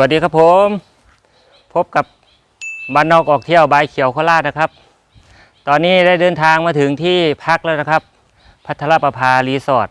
วัสดีครับผม พบกับบ้านนอกออกเที่ยวบายเขียวโคราชนะครับ ตอนนี้ได้เดินทางมาถึงที่พักแล้วนะครับ พัทรประภารีสอร์ท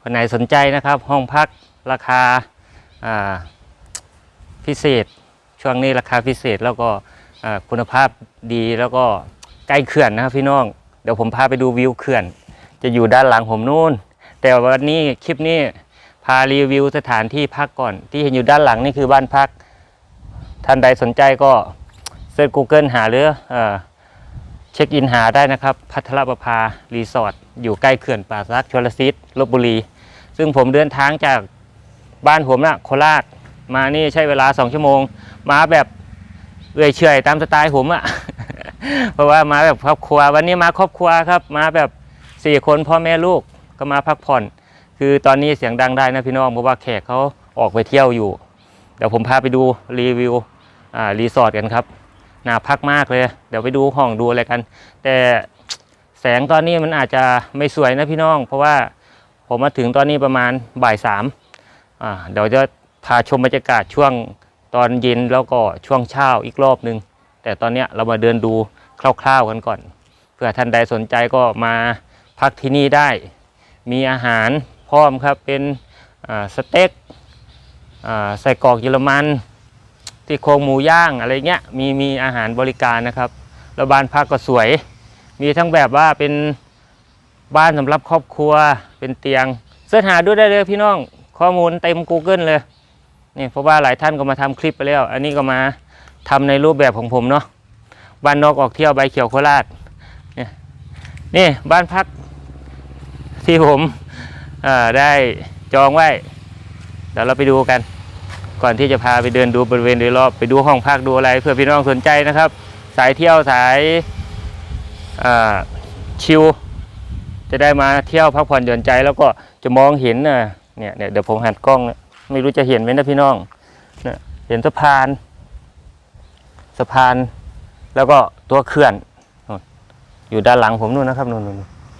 คนไหนสนใจนะครับ ห้องพักราคาาพิเศษ ช่วงนี้ราคาพิเศษแล้วก็คุณภาพดีแล้วก็ใกล้เขื่อนนะครับพี่น้อง เดี๋ยวผมพาไปดูวิวเขื่อน จะอยู่ด้านหลังผมนู่น แต่วันนี้คลิปนี้ พารีวิวสถานที่พักก่อน ที่เห็นอยู่ด้านหลังนี่คือบ้านพัก ท่านใดสนใจก็เซิร์ช Google หาหรือเออเช็คอินหาได้นะครับ พัทรประภารีสอร์ทอยู่ใกล้เขื่อนป่าซักชลสิทธิ์ลบบุรี ซึ่งผมเดินทางจากบ้านผมนะโคราชมานี่ใช้เวลา2ชั่วโมง มาแบบเอื่อยเฉยตามสไตล์ผมอะเพราะว่ามาแบบครอบครัว วันนี้มาครอบครัวครับ มาแบบสี่คนพ่อแม่ลูกก็มาพักผ่อน คือตอนนี้เสียงดังได้นะพี่น้องเพราะว่าแขกเขาออกไปเที่ยวอยู่ เดี๋ยวผมพาไปดูรีวิวอ่ารีสอร์ทกันครับน่าพักมากเลย เดี๋ยวไปดูห้องดูอะไรกัน แต่แสงตอนนี้มันอาจจะไม่สวยนะพี่น้อง เพราะว่าผมมาถึงตอนนี้ประมาณบ่ายสามอ่าเดี๋ยวจะพาชมบรรยากาศช่วงตอนเย็นแล้วก็ช่วงเช้าอีกรอบนึง แต่ตอนเนี้ยเรามาเดินดูคร่าวๆกันก่อน เพื่อท่านใดสนใจก็มาพักที่นี่ได้ มีอาหาร พร้อมครับเป็นสเต็กใส่กรอกเยอรมันที่โครงหมูย่างอะไรเงี้ยมีมีอาหารบริการนะครับแล้วบ้านพักก็สวย มีทั้งแบบว่าเป็นบ้านสำหรับครอบครัวเป็นเตียงเสิร์ชหาดูได้เลยพี่น้องข้อมูลเต็ม Google เลยนี่เพราะว่าหลายท่านก็มาทำคลิปไปแล้ว อันนี้ก็มาทำในรูปแบบของผมเนาะบ้านนอกออกเที่ยวใบเขียวโคราชเนี่ยนี่บ้านพักที่ผม ได้จองไว้เดี๋ยวเราไปดูกัน ก่อนที่จะพาไปเดินดูบริเวณโดยรอบไปดูห้องพักดูอะไร เพื่อพี่น้องสนใจนะครับ สายเที่ยวสายชิลจะได้มาเที่ยวพักผ่อนหย่อนใจแล้วก็จะมองเห็นนะเนี่ยเนี่ยเดี๋ยวผมหันกล้องนี่ยไม่รู้จะเห็นไหมนะพี่น้องเนี่ยเห็นสะพาน สะพาน แล้วก็ตัวเขื่อนนู่นอยู่ด้านหลังผมนู่นนะครับนู่นนู่น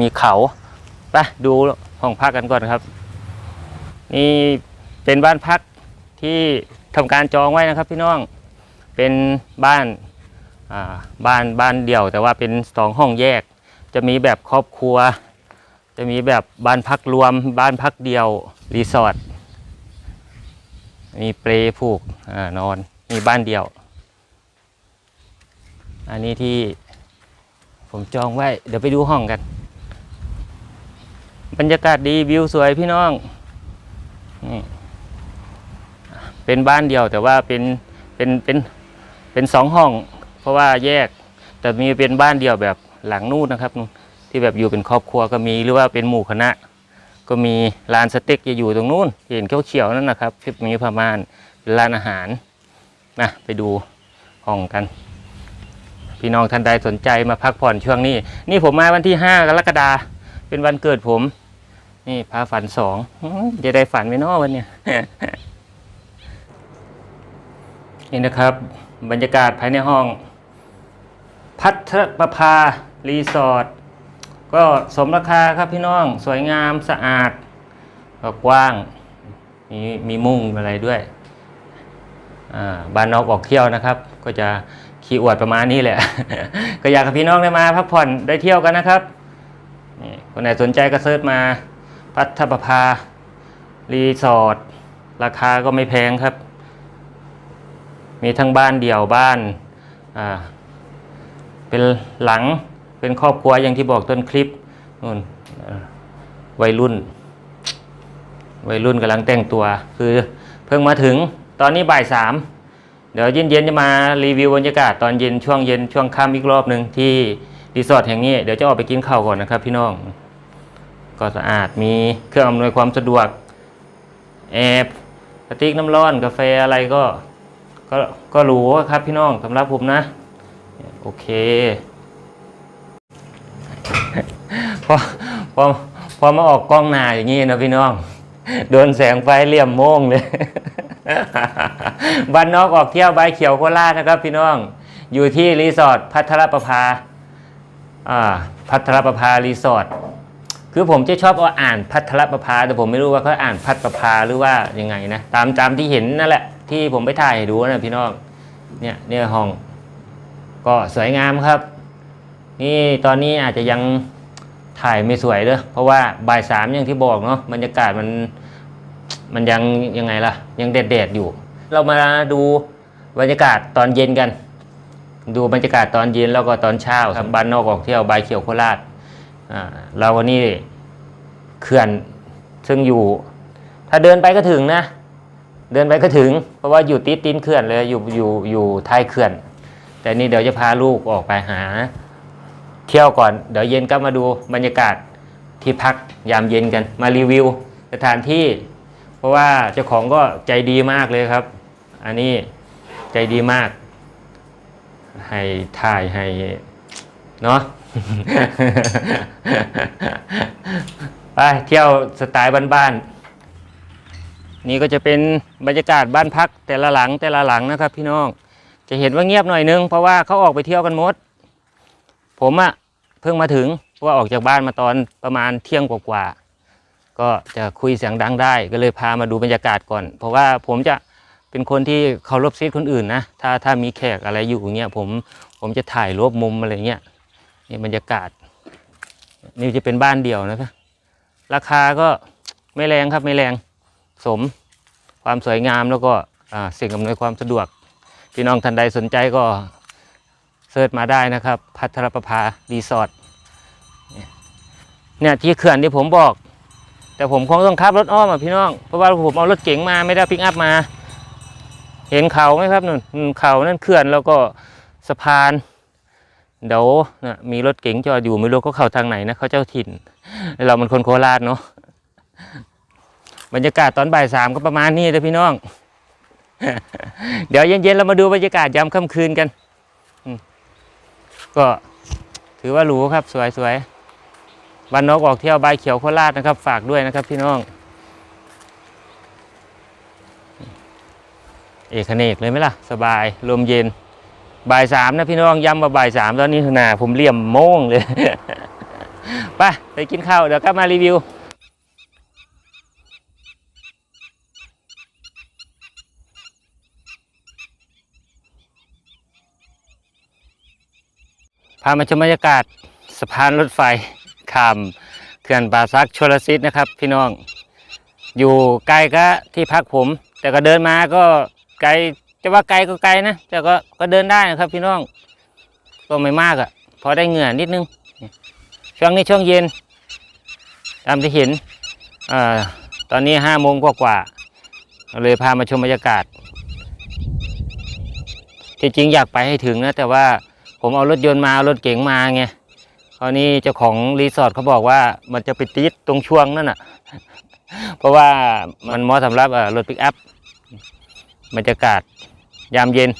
มีเขา ไปดูห้องพักกันก่อนครับ นี่เป็นบ้านพักที่ทำการจองไว้นะครับพี่น้องเป็นบ้านบ้านบ้านเดี่ยว แต่ว่าเป็นสองห้องแยก จะมีแบบครอบครัว จะมีแบบบ้านพักรวม บ้านพักเดี่ยวรีสอร์ทมีเปลผูกอนอนมีบ้านเดี่ยว อันนี้ที่ผมจองไว้ เดี๋ยวไปดูห้องกัน บรรยากาศดีวิวสวยพี่น้องนี่เป็นบ้านเดียวแต่ว่าเป็นเป็นเป็นเป็นสองห้อง เพราะว่าแยก แต่มีเป็นบ้านเดียวแบบหลังนู่นนะครับ ที่แบบอยู่เป็นครอบครัวก็มีหรือว่าเป็นหมู่คณะ ก็มีร้านสเต็กจะอยู่ตรงนู้นเห็นเขียวๆนั่นนะครับที่มีประมาณเป็นร้านอาหารนะไปดูห้องกันพี่น้องท่านใดสนใจมาพักผ่อนช่วงนี้ นี่ผมมาวันที่ห้ากรกฎาเป็นวันเกิดผม นี่พาฝันสองจะได้ฝันไหมเนาะวันเนี้ยนี่นะครับ บรรยากาศภายในห้อง พัทรประภา รีสอร์ทก็สมราคาครับพี่น้องสวยงามสะอาดกว้าง มีมีมุ้งอะไรด้วยบ้านนอกออกเที่ยวนะครับ ก็จะขี้อวดประมาณนี้แหละ ก็อยากให้พี่น้องได้มาพักผ่อนได้เที่ยวกันนะครับคนไหนสนใจก็เซิร์ชมา พัทประภา รีสอร์ทราคาก็ไม่แพงครับ มีทั้งบ้านเดี่ยวบ้านอ่าเป็นหลังเป็นครอบครัวอย่างที่บอกต้นคลิปนู่นวัยรุ่น วัยรุ่นกำลังแต่งตัว คือเพิ่งมาถึงตอนนี้บ่ายสามเดี๋ยวเย็นๆจะมารีวิวบรรยากาศตอนเย็นช่วงเย็นช่วงค่ำอีกรอบหนึ่งที่รีสอร์ทแห่งนี้เดี๋ยวจะออกไปกินข้าวก่อนนะครับพี่น้อง ก็สะอาดมีเครื่องอำนวยความสะดวกแอร์กระติกน้ำร้อนกาแฟอะไรก็ก็ก็หรูครับพี่น้องสำหรับผมนะ โอเคพอพอพอมาออกกล้องหน้าอย่างนี้นะพี่น้อง โดนแสงไฟเลี่ยมโม่งเลยบ้านนอกออกเที่ยวใบเขียวโคราชนะครับ พี่น้อง อยู่ที่รีสอร์ทพัทรประภา อ่า พัทรประภารีสอร์ท คือผมจะชอบเอาอ่านพัทรประภา แต่ผมไม่รู้ว่าเขาอ่านพัทรประภาหรือว่ายังไงนะตามตามที่เห็นนั่นแหละ ที่ผมไปถ่ายให้ดูนะพี่น้องเนี่ยเนี่ยห้อง ก็สวยงามครับ นี่ตอนนี้อาจจะยังถ่ายไม่สวยเด้อเพราะว่าบ่ายสามอย่างที่บอกเนาะบรรยากาศมันมันยังยังไงล่ะ ยังแดดๆอยู่ เรามาดูบรรยากาศตอนเย็นกัน ดูบรรยากาศตอนเย็นแล้วก็ตอนเช้าครับบ้านนอกออกเที่ยวบายเขียวโคราชอ่า เราวันนี้เขื่อนซึ่งอยู่ ถ้าเดินไปก็ถึงนะ เดินไปก็ถึง เพราะว่าอยู่ติดตีนเขื่อนเลยอยู่อยู่อยู่ท้ายเขื่อน แต่นี่เดี๋ยวจะพาลูกออกไปหา เที่ยวก่อน เดี๋ยวเย็นก็มาดูบรรยากาศที่พักยามเย็นกันมารีวิวสถานที่ เพราะว่าเจ้าของก็ใจดีมากเลยครับ อันนี้ใจดีมาก ให้ถ่ายให้เนาะ ไปเที่ยวสไตล์บ้านๆนี่ก็จะเป็นบรรยากาศบ้านพักแต่ละหลังแต่ละหลังนะครับ พี่น้องจะเห็นว่าเงียบหน่อยนึงเพราะว่าเขาออกไปเที่ยวกันหมด ผมอะเพิ่งมาถึงเพราะว่าออกจากบ้านมาตอนประมาณเที่ยงกว่าๆก็จะคุยเสียงดังได้ ก็เลยพามาดูบรรยากาศก่อน เพราะว่าผมจะเป็นคนที่เคารพซีทคนอื่นนะถ้าถ้ามีแขกอะไรอยู่อย่างเงี้ยผมผมจะถ่ายรวบมุมอะไรเงี้ย นี่บรรยากาศ นี่จะเป็นบ้านเดี่ยวนะครับราคาก็ไม่แรงครับไม่แรงสมความสวยงามแล้วก็สิ่งอำนวยความสะดวก พี่น้องท่านใดสนใจก็เสิร์ชมาได้นะครับ พัทรประภารีสอร์ทเนี่ยที่เขื่อนที่ผมบอก แต่ผมคงต้องขับรถอ้อมอะพี่น้องเพราะว่าผมเอารถเก๋งมาไม่ได้ปิกอัพมา เห็นเขาไหมครับนู่นนู่นเขานั่นเขื่อนแล้วก็สะพาน เดี๋ยวนะมีรถเก๋งจอดอยู่ไม่รู้เขาเข้าทางไหนนะเขาเจ้าถิ่น เรามันคนโคราชเนาะบรรยากาศตอนบ่ายสามก็ประมาณนี้เลยพี่น้อง เดี๋ยวเย็นๆเรามาดูบรรยากาศยามค่ำคืนกัน ก็ถือว่าหรูครับสวยๆบ้านนกออกเที่ยวใบเขียวโคราชนะครับ ฝากด้วยนะครับพี่น้อง เอกเนกเลยไหมล่ะ สบายลมเย็น บ่ายสามนะพี่น้องย้ำมาบ่ายสามตอนนี้หนาผมเลี่ยมโม่งเลยไปไปกินข้าวเดี๋ยวกลับมารีวิวพามาชมบรรยากาศสะพานรถไฟข้ามเขื่อนป่าซักชลสิทธิ์นะครับ พี่น้อง อยู่ไกลก็ที่พักผม แต่ก็เดินมาก็ไกล จะว่าไกลก็ไกลนะแต่ก็ก็เดินได้นะครับ พี่น้อง ก็ไม่มากอะ่ะ พอได้เหงื่อนิดนึง ช่วงนี้ช่วงเย็น ตามที่เห็นอตอนนี้ห้าโมงกว่าๆเลยพามาชมบรรยากาศที่จริงอยากไปให้ถึงนะ แต่ว่าผมเอารถยนต์มาเอารถเก๋งมาไงคราวนี้เจ้าของรีสอร์ทเขาบอกว่ามันจะไปติดตรงช่วงนั่นน่ะ เพราะว่ามันเหมาะสำหรับรถปิกอัพบรรยากาศ ยามเย็น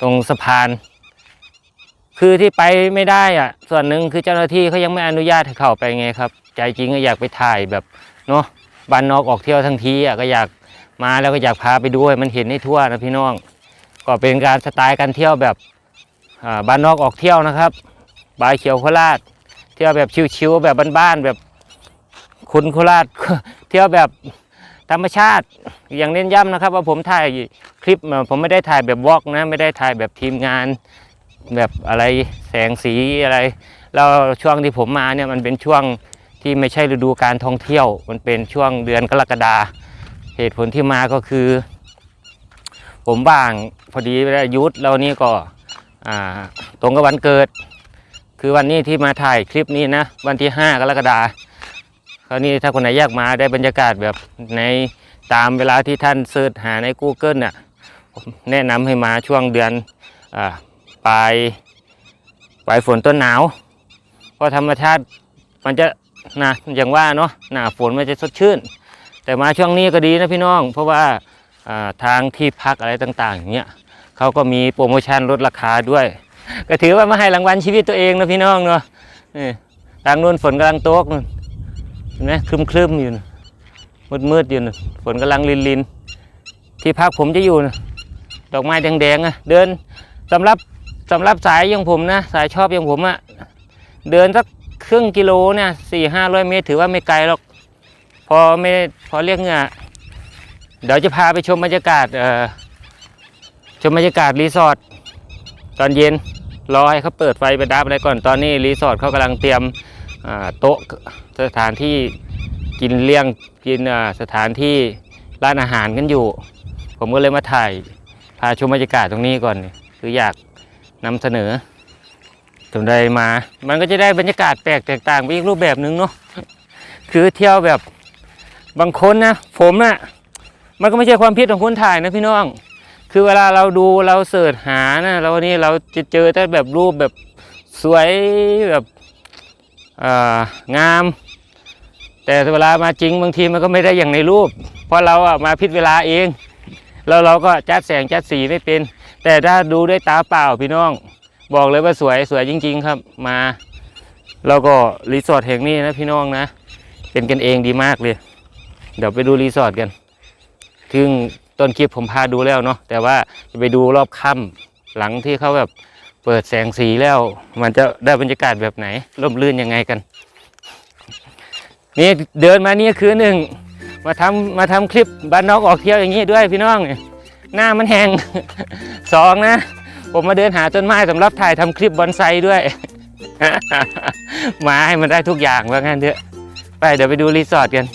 ตรงสะพาน คือที่ไปไม่ได้อะ ส่วนหนึ่งคือเจ้าหน้าที่เขายังไม่อนุญาตให้เข้าไปไงครับ ใจจริงก็อยากไปถ่ายแบบเนาะบ้านนอกออกเที่ยวทั้งทีอะก็อยากมาแล้วก็อยากพาไปด้วยมันเห็นให้ทั่วนะพี่น้อง ก็เป็นการสไตล์การเที่ยวแบบบ้านนอกออกเที่ยวนะครับบายเขียวโคราช เที่ยวแบบชิวๆแบบบ้านๆแบบคุณโคราชเที่ยวแบบ ธรรมชาติอย่างเน้นย้ำนะครับ ว่าผมถ่ายคลิปผมไม่ได้ถ่ายแบบวอล์กนะ ไม่ได้ถ่ายแบบทีมงาน แบบอะไรแสงสีอะไร แล้วช่วงที่ผมมาเนี่ยมันเป็นช่วงที่ไม่ใช่ฤดูการท่องเที่ยว มันเป็นช่วงเดือนกรกฎาเหตุผลที่มาก็คือ ผมว่างพอดีเวลายุทธแล้วนี่ก็ตรงกับวันเกิด คือวันนี้ที่มาถ่ายคลิปนี้นะ วันที่ 5 กรกฎาค ราวนี้ถ้าคนไหนอยากมาได้บรรยากาศแบบในตามเวลาที่ท่านเสิร์ชหาใน Google น่ะผมแนะนำให้มาช่วงเดือนอาปลายปลายฝนต้นหนาว เพราะธรรมชาติมันจะนะอย่างว่าเนาะหนาฝนมันจะสดชื่น แต่มาช่วงนี้ก็ดีนะพี่น้อง เพราะว่าอ่าทางที่พักอะไรต่างๆอย่างเงี้ยเขาก็มีโปรโมชั่นลดราคาด้วย ก็ถือว่ามาให้รางวัลชีวิตตัวเองนะพี่น้องเนาะนี่ทางนู้นฝนกำลังตกนู่น เห็นไหมครึมครึมๆอยู่มืดมืดๆอยู่นู่นฝนกำลังลินลินๆที่พักผมจะอยู่นะดอกไม้แดงๆอะเดินสำหรับสำหรับสายอย่างผมนะ สายชอบอย่างผมอะเดินสักครึ่งกิโลเนี่ยสี่ห้าร้อยเมตร ถือว่าไม่ไกลหรอก พอไม่พอเรียกเงือเดี๋ยวจะพาไปชมบรรยากาศเอ่อชมบรรยากาศรีสอร์ทตอนเย็นรอให้เขาเปิดไฟไประดับอะไรก่อนตอนนี้รีสอร์ทเขากำลังเตรียม โต๊ะสถานที่กินเลี้ยงกินสถานที่ร้านอาหารกันอยู่ ผมก็เลยมาถ่ายพาชมบรรยากาศตรงนี้ก่อน คืออยากนำเสนอถึงได้มา มันก็จะได้บรรยากาศแปลกแตกต่างไปอีกรูปแบบหนึ่งเนาะคือเที่ยวแบบบางคนนะผมนะมันก็ไม่ใช่ความผิดของคนถ่ายนะพี่น้อง คือเวลาเราดูเราเสิร์ชหานะเรานี่เราจะเจอแต่แบบรูปแบบสวยแบบ งาม แต่เวลามาจริงบางทีมันก็ไม่ได้อย่างในรูป เพราะเราอะมาพิดเวลาเองแล้วเราก็จัดแสงจัดสีไม่เป็น แต่ถ้าดูด้วยตาเปล่าพี่น้อง บอกเลยว่าสวยสวยจริง ๆ ครับ มาแล้วก็รีสอร์ทแห่งนี้นะพี่น้องนะ เป็นกันเองดีมากเลย เดี๋ยวไปดูรีสอร์ทกันซึ่งต้นคลิปผมพาดูแล้วเนาะแต่ว่าจะไปดูรอบค่ำหลังที่เขาแบบ เปิดแสงสีแล้ว มันจะได้บรรยากาศแบบไหนร่มรื่นยังไงกัน นี่เดินมานี่คือหนึ่งมาทำมาทำคลิปบ้านนอกออกเที่ยวอย่างนี้ด้วยพี่น้องเนี่ยหน้ามันแหงสองนะ ผมมาเดินหาต้นไม้สำหรับถ่ายทำคลิปบอนไซด้วยมาให้มันได้ทุกอย่างว่างั้นเถอะ ไปเดี๋ยวไปดูรีสอร์ทกัน